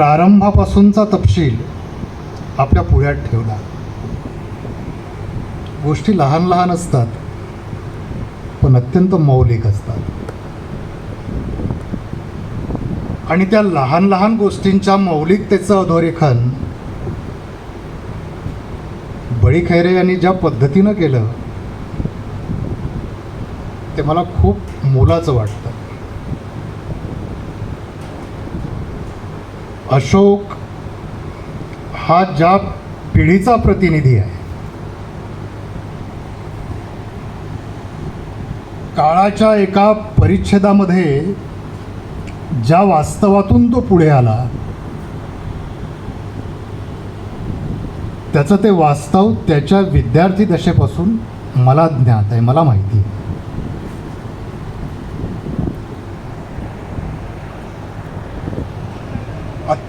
प्रारंभापासूनचा तपशील आपल्या पुढ्यात ठेवला. गोष्टी लहान लहान असतात पण अत्यंत मौलिक असतात. आणि त्या लहान लहान गोष्टींच्या मौलिकतेचं अधोरेखन बळी खैरे यांनी ज्या पद्धतीनं केलं ते मला खूप मोलाचं वाटतं. अशोक हा ज्या पिढीचा प्रतिनिधी आहे. काळाच्या एका परिच्छेदामध्ये ज्या वास्तवातून तो पुढे आला त्याचं ते वास्तव त्याच्या विद्यार्थी दशेपासून मला ज्ञात आहे मला माहिती आहे.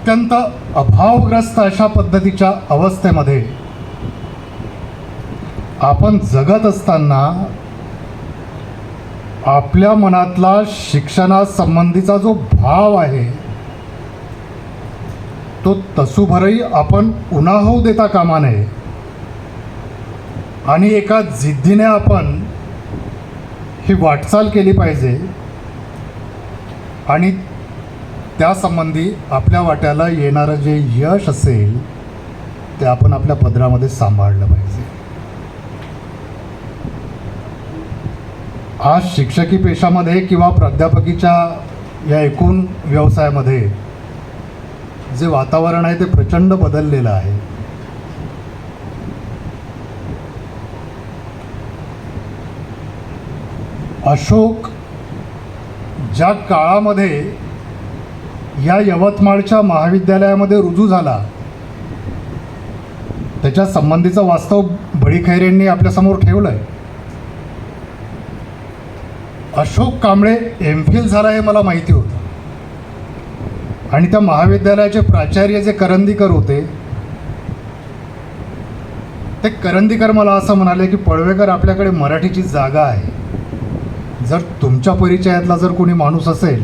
अत्यंत अभावग्रस्त अशा पद्धतीच्या अवस्थेमध्ये आपण जगत असताना आपल्या मनातला शिक्षणासंबंधीचा जो भाव आहे तो तसूभरही आपण उन्हा होऊ देता कामा नये. आणि एका जिद्दीने आपण ही वाटचाल केली पाहिजे. आणि त्यासंबंधी आपल्या वाट्याला येणारं जे यश असेल ते आपण आपल्या पदरामध्ये सांभाळलं पाहिजे. आज शिक्षकी पेशामध्ये किंवा प्राध्यापकीच्या या एकूण व्यवसायामध्ये जे वातावरण आहे ते प्रचंड बदललेलं आहे. अशोक ज्या काळामध्ये या यवतमाळच्या महाविद्यालयामध्ये रुजू झाला. त्याच्या संबंधीचं वास्तव बळी खैरेंनी आपल्यासमोर ठेवलं आहे अशोक कांबळे एम फिल झाला हे मला माहिती होतं. आणि त्या महाविद्यालयाचे प्राचार्य जे करंदीकर होते ते करंदीकर मला असं म्हणाले की पळवेकर आपल्याकडे मराठीची जागा आहे. जर तुमच्या परिचयातला जर कोणी माणूस असेल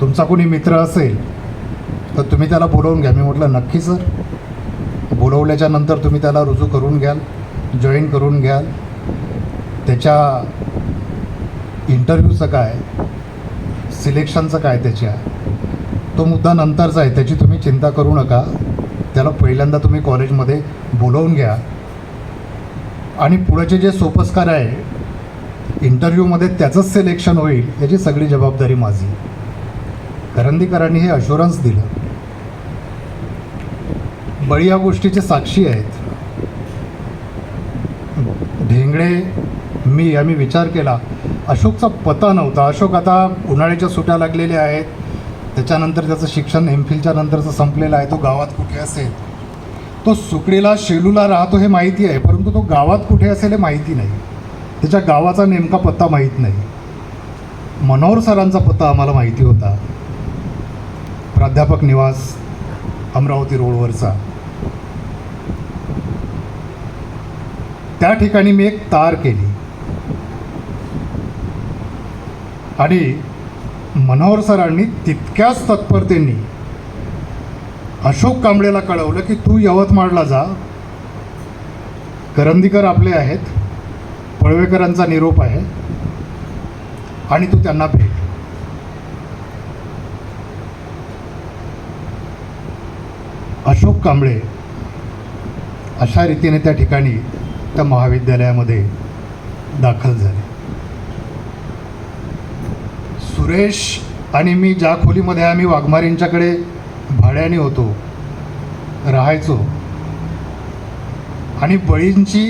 तुमचा कोणी मित्र असेल तर तुम्ही त्याला बोलवून घ्या. मी म्हटलं नक्की सर. बोलवल्याच्या नंतर तुम्ही त्याला रुजू करून घ्याल जॉईन करून घ्याल. त्याच्या इंटरव्ह्यूचं काय सिलेक्शनचं काय त्याच्या? तो मुद्दा नंतरचा आहे त्याची तुम्ही चिंता करू नका. त्याला पहिल्यांदा तुम्ही कॉलेजमध्ये बोलवून घ्या. आणि पुढचे जे सोपस्कार आहे इंटरव्ह्यूमध्ये त्याचंच सिलेक्शन होईल याची सगळी जबाबदारी माझी. करंदीकरांनी हे अशुरन्स दिलं. बळी या गोष्टीचे साक्षी आहेत. ढेंगळे मी आम्ही विचार केला. अशोकचा पत्ता नव्हता. अशोक आता उन्हाळ्याच्या सुट्या लागलेल्या आहेत. त्याच्यानंतर त्याचं शिक्षण एम फिलच्या नंतरचं संपलेलं आहे. तो गावात कुठे असेल? तो सुकडीला शेलूला राहतो हे माहिती आहे. परंतु तो गावात कुठे असेल हे माहिती नाही. त्याच्या गावाचा नेमका पत्ता माहीत नाही. मनोहर सरांचा पत्ता आम्हाला माहिती होता. प्राध्यापक निवास अमरावती रोडवरचा त्या ठिकाणी मी एक तार केली. आणि मनोहर सरांनी तितक्याच तत्परतेने अशोक कांबळेला कळवलं की तू यवतमाळला जा. करंदीकर आपले आहेत. पळवेकरांचा निरोप आहे. आणि तू त्यांना भेट अशोक कांबळे अशा रीतीने त्या ठिकाणी त्या महाविद्यालयामध्ये दाखल झाले. सुरेश आणि मी ज्या खोलीमध्ये आम्ही वाघमारींच्याकडे भाड्याने होतो राहायचो आणि बळींची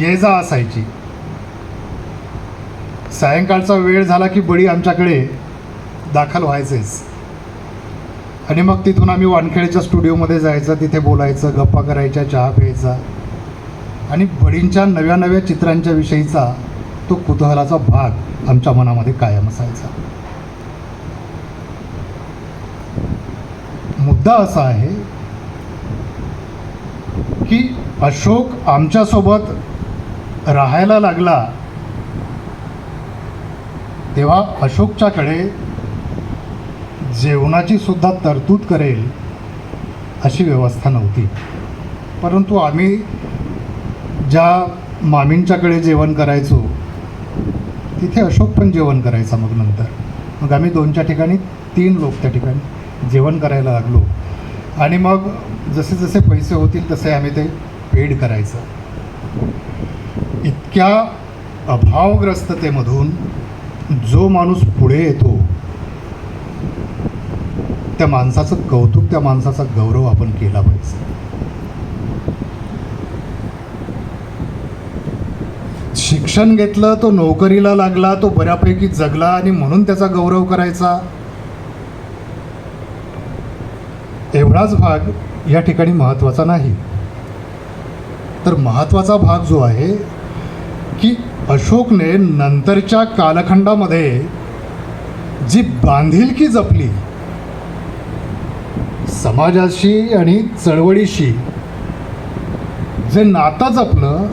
ये जा असायची. सायंकाळचा वेळ झाला की बळी आमच्याकडे दाखल व्हायचेच. आणि मग तिथून आम्ही वानखेडेच्या स्टुडिओमध्ये जायचं तिथे बोलायचं गप्पा करायच्या चहा प्यायचा. आणि बळींच्या नव्या नव्या चित्रांच्या विषयीचा तो कुतूहलाचा भाग आमच्या मनामध्ये कायम असायचा. मुद्दा असा आहे की अशोक आमच्यासोबत राहायला लागला तेव्हा अशोकच्याकडे जेवणाची सुद्धा तरतूद करेल अशी व्यवस्था नव्हती. परंतु आम्ही ज्या मामींच्याकडे जेवण करायचो तिथे अशोक पण जेवण करायचा मग नंतर. मग आम्ही दोनच्या ठिकाणी तीन लोक त्या ठिकाणी जेवण करायला लागलो. आणि मग जसे जसे पैसे होतील तसे आम्ही ते पेड करायचं. इतक्या अभावग्रस्ततेमधून जो माणूस पुढे येतो त्या माणसाचं कौतुक त्या माणसाचा गौरव आपण केला पाहिजे. शिक्षण घेतलं तो नोकरीला लागला तो बऱ्यापैकी जगला आणि म्हणून त्याचा गौरव करायचा. एवढाच भाग या ठिकाणी महत्त्वाचा नाही. तर महत्त्वाचा भाग जो आहे की अशोकने नंतरच्या कालखंडामध्ये जी बांधिलकी जपली समाजाशी आणि चळवळीशी जे नातं जपलं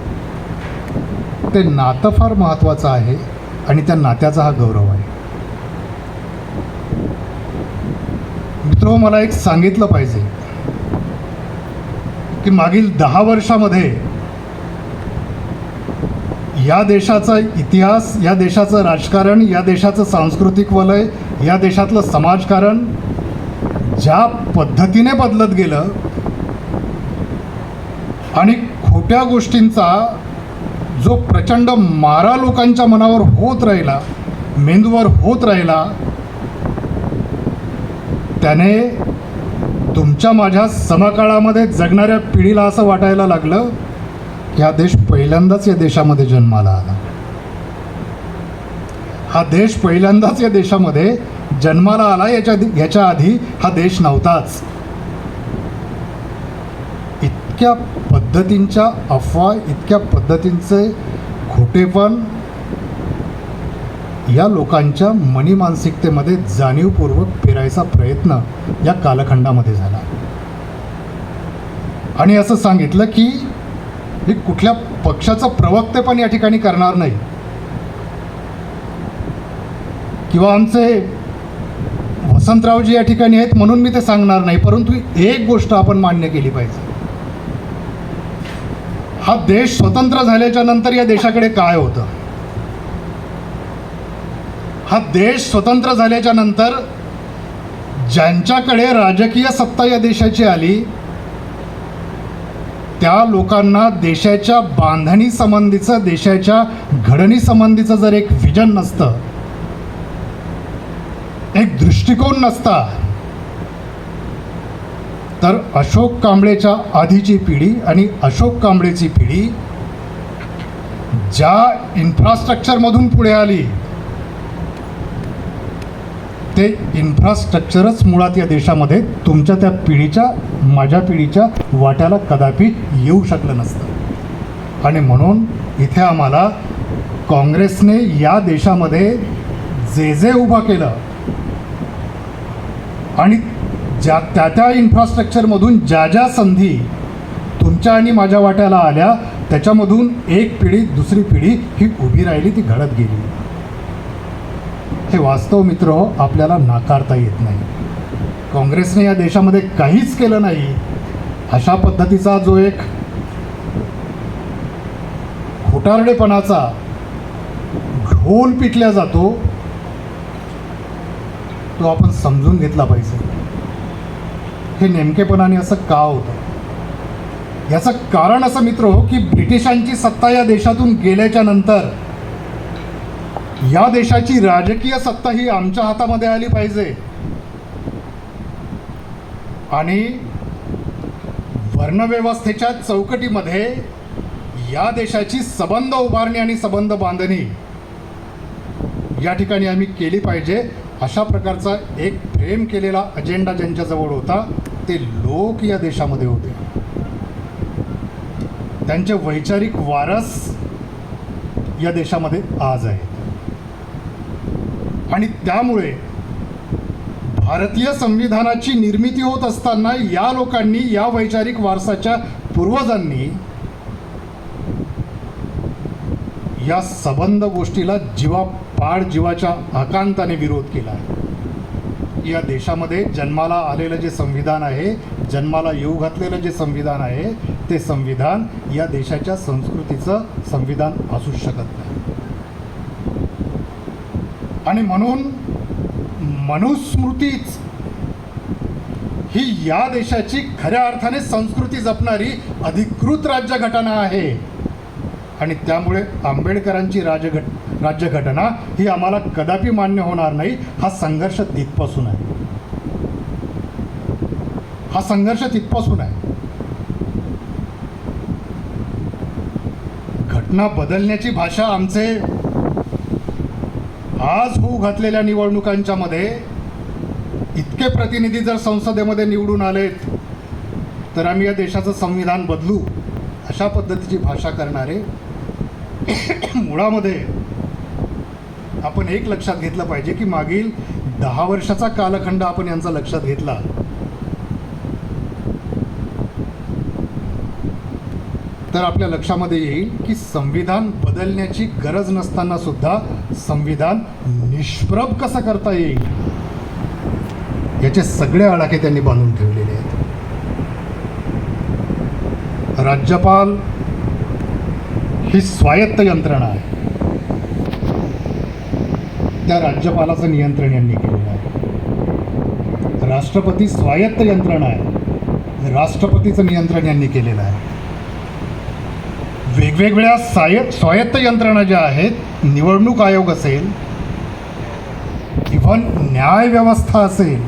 ते नातं फार महत्त्वाचं आहे आणि त्या नात्याचा हा गौरव आहे. मित्र मला एक सांगितलं पाहिजे की मागील दहा वर्षामध्ये या देशाचा इतिहास या देशाचं राजकारण या देशाचं सांस्कृतिक वलय या देशातलं समाजकारण ज्या पद्धतीने बदलत गेलं आणि खोट्या गोष्टींचा जो प्रचंड मारा लोकांच्या मनावर होत राहिला मेंदूवर होत राहिला त्याने तुमच्या माझ्या समकाळामध्ये जगणाऱ्या पिढीला असं वाटायला लागलं की हा देश पहिल्यांदाच या देशामध्ये जन्माला आला. हा देश पहिल्यांदाच या देशामध्ये जन्माला आला याच्या याच्या आधी हा देश नव्हताच. इतक्या पद्धतींच्या अफवा इतक्या पद्धतींचे खोटेपण या लोकांच्या मनी मानसिकतेमध्ये जाणीवपूर्वक फिरायचा प्रयत्न या कालखंडामध्ये झाला. आणि असं सांगितलं की मी कुठल्या पक्षाचं प्रवक्ते पण या ठिकाणी करणार नाही. किंवा आमचे वसंतरावजी या ठिकाणी आहेत म्हणून मी ते सांगणार नाही परंतु एक गोष्ट आपण मान्य केली पाहिजे. हा देश स्वतंत्र झाल्याच्यानंतर या देशाकडे काय होतं? हा देश स्वतंत्र झाल्याच्यानंतर ज्यांच्याकडे राजकीय सत्ता या देशाची आली त्या लोकांना देशाच्या बांधणीसंबंधीचं देशाच्या घडणीसंबंधीचं जर एक व्हिजन नसतं दृष्टिकोन नसता. तर अशोक कांबळेच्या आधीची पिढी आणि अशोक कांबळेची पिढी ज्या इन्फ्रास्ट्रक्चरमधून पुढे आली ते इन्फ्रास्ट्रक्चरच मुळात या देशामध्ये तुमच्या त्या पिढीच्या माझ्या पिढीच्या वाट्याला कदापि येऊ शकलं नसतं. आणि म्हणून इथे आम्हाला काँग्रेसने या देशामध्ये जे जे उभं केलं आणि ज्या त्या त्या इन्फ्रास्ट्रक्चरमधून ज्या ज्या संधी तुमच्या आणि माझ्या वाट्याला आल्या त्याच्यामधून एक पिढी दुसरी पिढी ही उभी राहिली ती घडत गेली. हे वास्तव मित्र हो, आपल्याला नाकारता येत नाही. काँग्रेसने या देशामध्ये काहीच केलं नाही. अशा पद्धतीचा जो एक खोटारडेपणाचा ढोल पिटल्या जातो तो आपण समजून घेतला पाहिजे. हे नेमकेपणाने असं का होतं? याचं कारण असं मित्र हो की ब्रिटिशांची सत्ता या देशातून गेल्याच्यानंतर या देशाची राजकीय सत्ता ही आमच्या हातामध्ये आली पाहिजे. आणि वर्णव्यवस्थेच्या चौकटीमध्ये या देशाची सबंध उभारणी आणि सबंध बांधणी या ठिकाणी आम्ही केली पाहिजे. अशा प्रकारचा एक फ्रेम केलेला अजेंडा ज्यांच्याजवळ होता ते लोक या देशामध्ये होते. त्यांचे वैचारिक वारस या देशामध्ये आज आहेत. आणि त्यामुळे भारतीय संविधानाची निर्मिती होत असताना या लोकांनी या वैचारिक वारसाच्या पूर्वजांनी या सबंध गोष्टीला जीवा पाड जीवाच्या आकांताने विरोध केला. आहे या देशामध्ये जन्माला आलेलं जे संविधान आहे जन्माला येऊ घातलेलं जे संविधान आहे ते संविधान या देशाच्या संस्कृतीचं संविधान असू शकत नाही. आणि म्हणून मनुस्मृतीच ही या देशाची खऱ्या अर्थाने संस्कृती जपणारी अधिकृत राज्यघटना आहे. आणि त्यामुळे आंबेडकरांची राजघट राज्यघटना ही आम्हाला कदापि मान्य होणार नाही. हा संघर्ष तिथपासून आहे. हा संघर्ष तिथपासून आहे. घटना बदलण्याची भाषा आमचे आज होऊ घातलेल्या निवडणुकांच्या मध्ये इतके प्रतिनिधी जर संसदेमध्ये निवडून आलेत तर आम्ही या देशाचं संविधान बदलू अशा पद्धतीची भाषा करणारे मुळामध्ये आपण एक लक्षात घेतलं पाहिजे की मागील दहा वर्षाचा कालखंड आपण यांचा लक्षात घेतला. तर आपल्या लक्षामध्ये येईल की संविधान बदलण्याची गरज नसताना सुद्धा संविधान निष्प्रभ कसं करता येईल? याचे सगळे आडाखे त्यांनी बांधून ठेवलेले आहेत. राज्यपाल ही स्वायत्त यंत्रणा आहे. त्या राज्यपालाचं नियंत्रण यांनी केलेलं आहे. राष्ट्रपती स्वायत्त यंत्रणा आहे. राष्ट्रपतीचं नियंत्रण यांनी केलेलं आहे. वेगवेगळ्या साय स्वायत्त यंत्रणा ज्या आहेत निवडणूक आयोग असेल इव्हन न्याय व्यवस्था असेल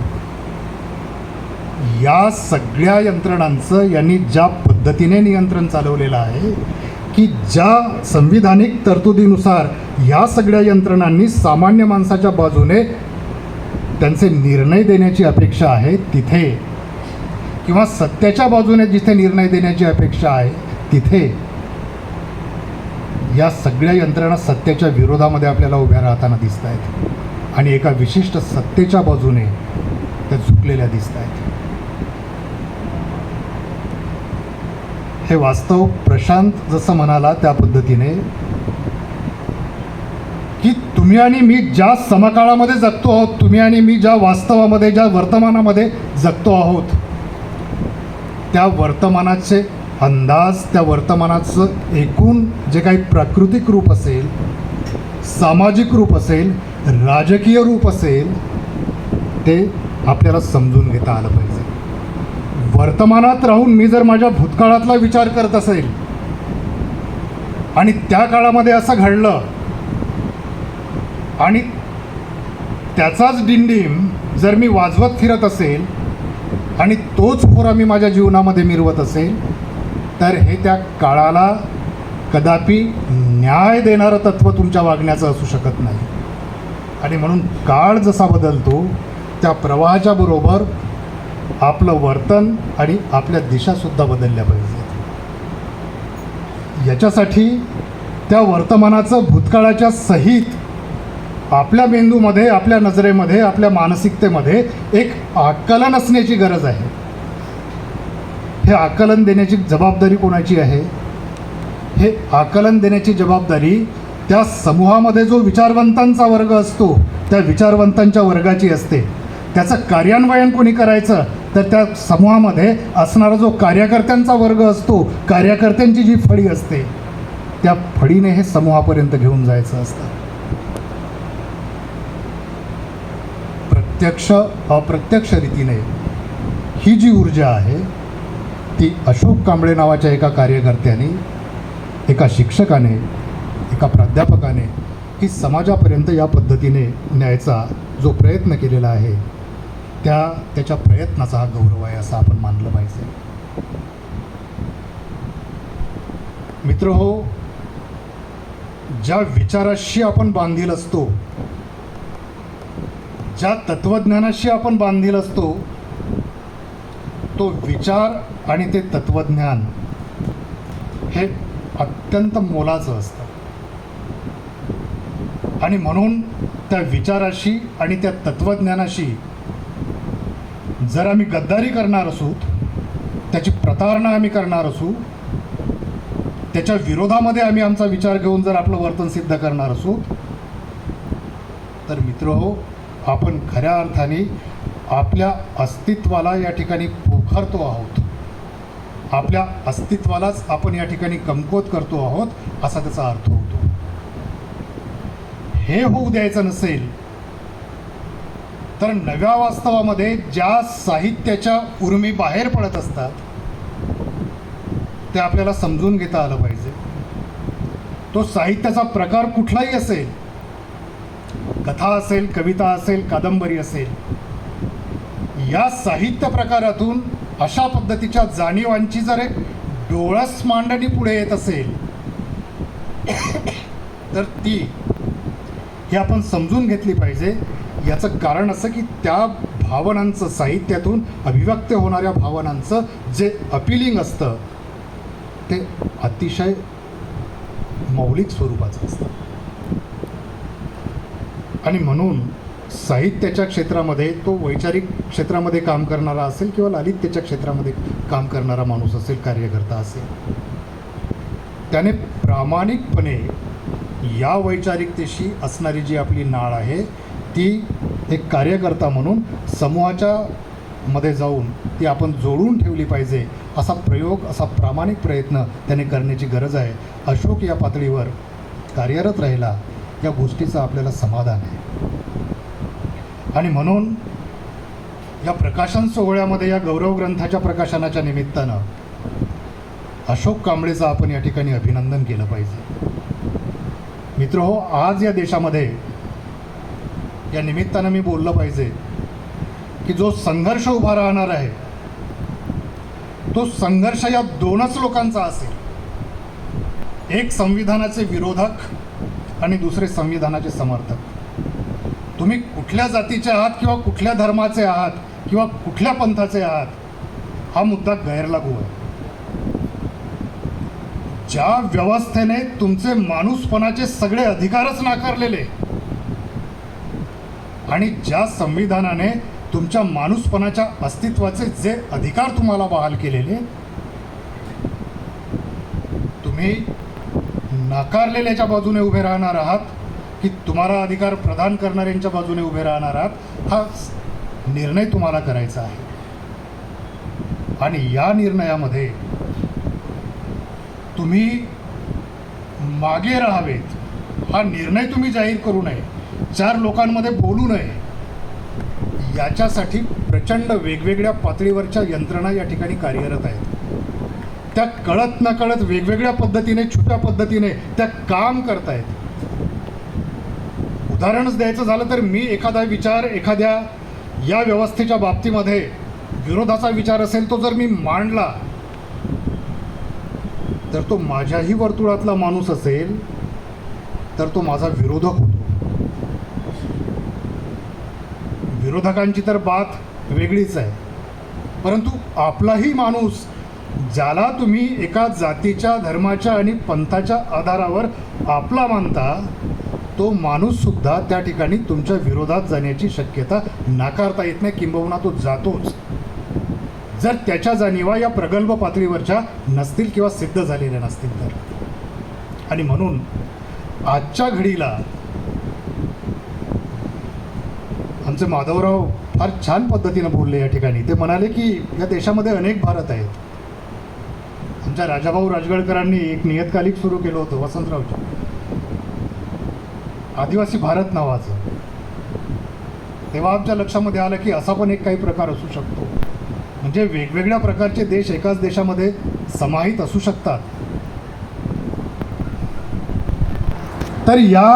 या सगळ्या यंत्रणांचं यांनी ज्या पद्धतीने नियंत्रण चालवलेलं आहे की ज्या संविधानिक तरतुदीनुसार या सगळ्या यंत्रणांनी सामान्य माणसाच्या बाजूने त्यांचे निर्णय देण्याची अपेक्षा आहे तिथे. किंवा सत्याच्या बाजूने जिथे निर्णय देण्याची अपेक्षा आहे तिथे. या सगळ्या यंत्रणा सत्याच्या विरोधामध्ये आपल्याला उभ्या राहताना दिसत आहेत आणि एका विशिष्ट सत्तेच्या बाजूने त्या झुकलेल्या दिसत आहेत हे वास्तव प्रशांत जसं म्हणाला त्या पद्धतीने की तुम्ही आणि मी ज्या समकाळामध्ये जगतो आहोत तुम्ही आणि मी ज्या वास्तवामध्ये ज्या वर्तमानामध्ये जगतो आहोत त्या वर्तमानाचे अंदाज त्या वर्तमानाचं एकूण जे काही प्राकृतिक रूप असेल सामाजिक रूप असेल राजकीय रूप असेल ते आपल्याला समजून घेता आलं पाहिजे. वर्तमानात राहून मी जर माझ्या भूतकाळातला विचार करत असेल आणि त्या काळामध्ये असं घडलं आणि त्याचाच डिंडीम जर मी वाजवत फिरत असेल आणि तोच होरा मी माझ्या जीवनामध्ये मिरवत असेल तर हे त्या काळाला कदापि न्याय देणारं तत्त्व तुमच्या वागण्याचं असू शकत नाही. आणि म्हणून काळ जसा बदलतो त्या प्रवाहाच्या बरोबर आपलं वर्तन आणि आपल्या दिशासुद्धा बदलल्या पाहिजेत याच्यासाठी त्या वर्तमानाचं भूतकाळाच्या सहित आपल्या मेंदूमध्ये आपल्या नजरेमध्ये आपल्या मानसिकतेमध्ये एक आकलन असण्याची गरज आहे. हे आकलन देण्याची जबाबदारी कोणाची आहे? हे आकलन देण्याची जबाबदारी त्या समूहामध्ये जो विचारवंतांचा वर्ग असतो त्या विचारवंतांच्या वर्गाची असते. त्याचं कार्यान्वयन कोणी करायचं तर त्या समूहामध्ये असणारा जो कार्यकर्त्यांचा वर्ग असतो कार्यकर्त्यांची जी फळी असते त्या फळीने हे समूहापर्यंत घेऊन जायचं असतं. प्रत्यक्ष अप्रत्यक्ष रीतीने ही जी ऊर्जा आहे ती अशोक कांबळे नावाच्या एका कार्यकर्त्याने एका शिक्षकाने एका प्राध्यापकाने ही समाजापर्यंत या पद्धतीने न्यायचा जो प्रयत्न केलेला आहे त्या त्याच्या प्रयत्नाचा हा गौरव आहे असं आपण मानलं पाहिजे. मित्र हो ज्या विचाराशी आपण बांधील असतो ज्या तत्वज्ञानाशी आपण बांधील असतो तो विचार आणि ते तत्वज्ञान हे अत्यंत मोलाचं असतं. आणि म्हणून त्या विचाराशी आणि त्या तत्वज्ञानाशी जर आम्ही गद्दारी करणार असू त्याची प्रतारणा आम्ही करणार असू त्याच्या विरोधामध्ये आम्ही आमचा विचार घेऊन जर आपलं वर्तन सिद्ध करणार असू तर मित्र हो आपण खऱ्या अर्थाने आपल्या अस्तित्वाला या ठिकाणी पोखरतो आहोत. आपल्या अस्तित्वालाच आपण या ठिकाणी कमकुवत करतो आहोत असा त्याचा अर्थ होतो. हे होऊ द्यायचं नसेल तर नव्या वास्तवामध्ये ज्या साहित्याच्या उर्मी बाहेर पडत असतात ते आपल्याला समजून घेता आलं पाहिजे. तो साहित्याचा प्रकार कुठलाही असेल कथा असेल कविता असेल कादंबरी असेल या साहित्य प्रकारातून अशा पद्धतीच्या जाणीवांची जर एक डोळस मांडणी पुढे येत असेल तर ती ही आपण समजून घेतली पाहिजे. याचं कारण असं की त्या भावनांचं साहित्यातून अभिव्यक्त होणाऱ्या भावनांचं जे अपिलिंग असतं ते अतिशय मौलिक स्वरूपाचं असतं. आणि म्हणून साहित्याच्या क्षेत्रामध्ये तो वैचारिक क्षेत्रामध्ये काम करणारा असेल किंवा लालित्याच्या क्षेत्रामध्ये काम करणारा माणूस असेल कार्यकर्ता असेल त्याने प्रामाणिकपणे या वैचारिकतेशी असणारी जी आपली नाळ आहे ती एक कार्यकर्ता म्हणून समूहाच्या मध्ये जाऊन ती आपण जोडून ठेवली पाहिजे असा प्रयोग असा प्रामाणिक प्रयत्न त्याने करण्याची गरज आहे. अशोक या पातळीवर कार्यरत राहिला या गोष्टीचं आपल्याला समाधान आहे. आणि म्हणून या प्रकाशन सोहळ्यामध्ये या गौरव ग्रंथाच्या प्रकाशनाच्या निमित्तानं अशोक कांबळेचं आपण या ठिकाणी अभिनंदन केलं पाहिजे. मित्र हो आज या देशामध्ये या निमित्तानं मी बोललं पाहिजे की जो संघर्ष उभा राहणार आहे तो संघर्ष या दोनच लोकांचा असेल. एक संविधानाचे विरोधक आणि दुसरे संविधानाचे समर्थक. तुम्ही कुठल्या जातीचे आहात किंवा कुठल्या धर्माचे आहात किंवा कुठल्या पंथाचे आहात हा मुद्दा गैरलागू आहे. ज्या व्यवस्थेने तुमचे माणूसपणाचे सगळे अधिकारच नाकारलेले आणि ज्या संविधानाने तुमच्या माणूसपणाच्या अस्तित्वाचे जे अधिकार तुम्हाला बहाल केलेले तुम्ही नाकारलेल्याच्या बाजूने उभे राहणार आहात की तुम्हाला अधिकार प्रदान करणाऱ्यांच्या बाजूने उभे राहणार आहात हा निर्णय तुम्हाला करायचा आहे. आणि या निर्णयामध्ये तुम्ही मागे राहावेत. हा निर्णय तुम्ही जाहीर करू नये. चार लोकांमध्ये बोलू नये. याच्यासाठी प्रचंड वेगवेगळ्या पातळीवरच्या यंत्रणा या ठिकाणी कार्यरत आहेत. त्या कळत न कळत वेगवेगळ्या पद्धतीने छुप्या पद्धतीने त्या काम करतायत. उदाहरणच द्यायचं झालं तर मी एखादा विचार एखाद्या या व्यवस्थेच्या बाबतीमध्ये विरोधाचा विचार असेल तो जर मी मांडला तर तो माझ्याही वर्तुळातला माणूस असेल तर तो माझा विरोधक होतो विरोधकांची तर बात वेगळीच आहे. परंतु आपलाही माणूस ज्याला तुम्ही एका जातीच्या धर्माच्या आणि पंथाच्या आधारावर आपला मानता तो माणूससुद्धा त्या ठिकाणी तुमच्या विरोधात जाण्याची शक्यता नाकारता येत नाही. किंबहुना तो जातोच. जर त्याच्या जाणीवा या प्रगल्भ पातळीवरच्या नसतील किंवा सिद्ध झालेल्या नसतील तर. आणि म्हणून आजच्या घडीला आमचे माधवराव फार छान पद्धतीनं बोलले या ठिकाणी. ते म्हणाले की या देशामध्ये अनेक भारत आहेत. आमच्या राजाभाऊ राजगडकरांनी एक नियतकालिक सुरू केलं होतं वसंतरावच्या आदिवासी भारत नावाचं. तेव्हा आमच्या लक्षामध्ये आलं की असा पण एक काही प्रकार असू शकतो. म्हणजे वेगवेगळ्या प्रकारचे देश एकाच देशामध्ये समाहित असू शकतात. तर या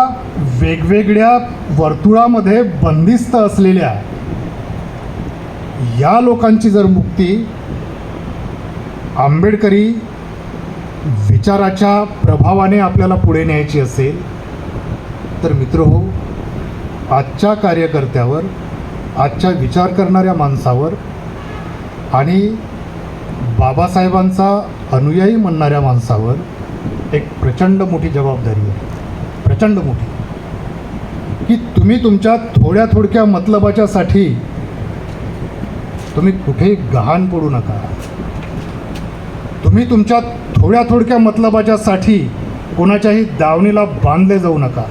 वेगवेगळ्या वर्तुळामध्ये बंदिस्त असलेल्या या लोकांची जर मुक्ती आंबेडकरी विचाराच्या प्रभावाने आपल्याला पुढे न्यायची असेल तर मित्र हो आजच्या कार्यकर्त्यावर आजच्या विचार करणाऱ्या माणसावर आणि बाबासाहेबांचा अनुयायी म्हणणाऱ्या माणसावर एक प्रचंड मोठी जबाबदारी आहे. प्रचंड मोठी. की तुम्ही तुमच्या थोड्या थोडक्या मतलबाच्यासाठी तुम्ही कुठेही गहाण पडू नका. तुम्ही तुमच्या थोड्या थोडक्या मतलबाच्यासाठी कोणाच्याही दावणीला बांधले जाऊ नका.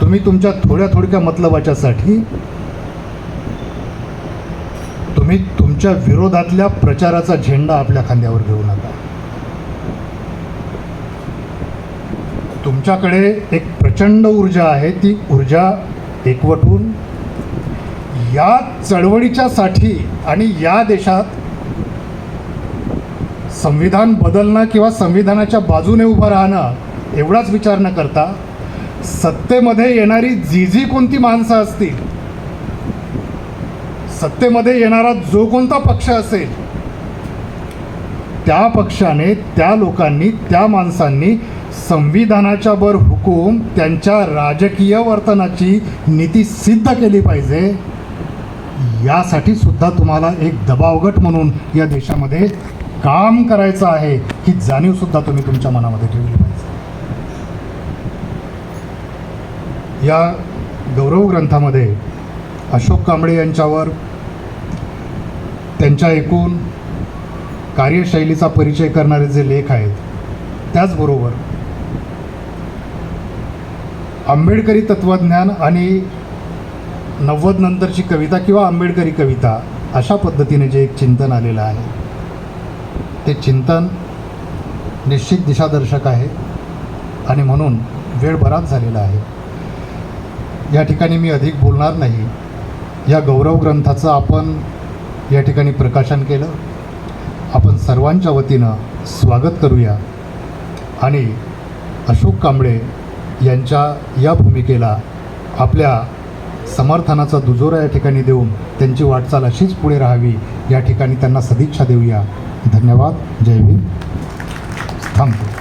तुम्ही तुमच्या थोड्या थोडक्या मतलबाच्यासाठी तुम्ही तुमच्या विरोधातल्या प्रचाराचा झेंडा आपल्या खांद्यावर घेऊ नका. तुमच्याकडे एक प्रचंड ऊर्जा आहे ती ऊर्जा एकवटून या चळवळीच्या साठी आणि या देशात संविधान बदलणं किंवा संविधानाच्या बाजूने उभं राहणं एवढाच विचार न करता सत्तेमध्ये येणारी जी जी कोणती माणसं असतील सत्तेमध्ये येणारा जो कोणता पक्ष असेल त्या पक्षाने त्या लोकांनी त्या माणसांनी संविधानाच्या वर हुकूम त्यांच्या राजकीय वर्तनाची नीती सिद्ध केली पाहिजे. यासाठी सुद्धा तुम्हाला एक दबावगट म्हणून या देशामध्ये काम करायचं आहे ही जाणीव सुद्धा तुम्ही तुमच्या मनामध्ये ठेवली पाहिजे. या गौरव ग्रंथामध्ये अशोक कांबळे यांच्यावर त्यांच्या एकूण कार्यशैलीचा परिचय करणारे जे लेख आहेत त्याचबरोबर आंबेडकरी तत्त्वज्ञान आणि नव्वद नंतरची कविता किंवा आंबेडकरी कविता अशा पद्धतीने जे एक चिंतन आलेलं आहे ते चिंतन निश्चित दिशादर्शक आहे आणि म्हणून वेळ बराच झालेला आहे. या ठिकाणी मी अधिक बोलणार नाही. या गौरव ग्रंथाचं आपण या ठिकाणी प्रकाशन केलं. आपण सर्वांच्या वतीनं स्वागत करूया. आणि अशोक कांबळे यांच्या या भूमिकेला आपल्या समर्थनाचा दुजोरा या ठिकाणी देऊन त्यांची वाटचाल अशीच पुढे राहावी या ठिकाणी त्यांना सदिच्छा देऊया. धन्यवाद. जय भीम थांबतो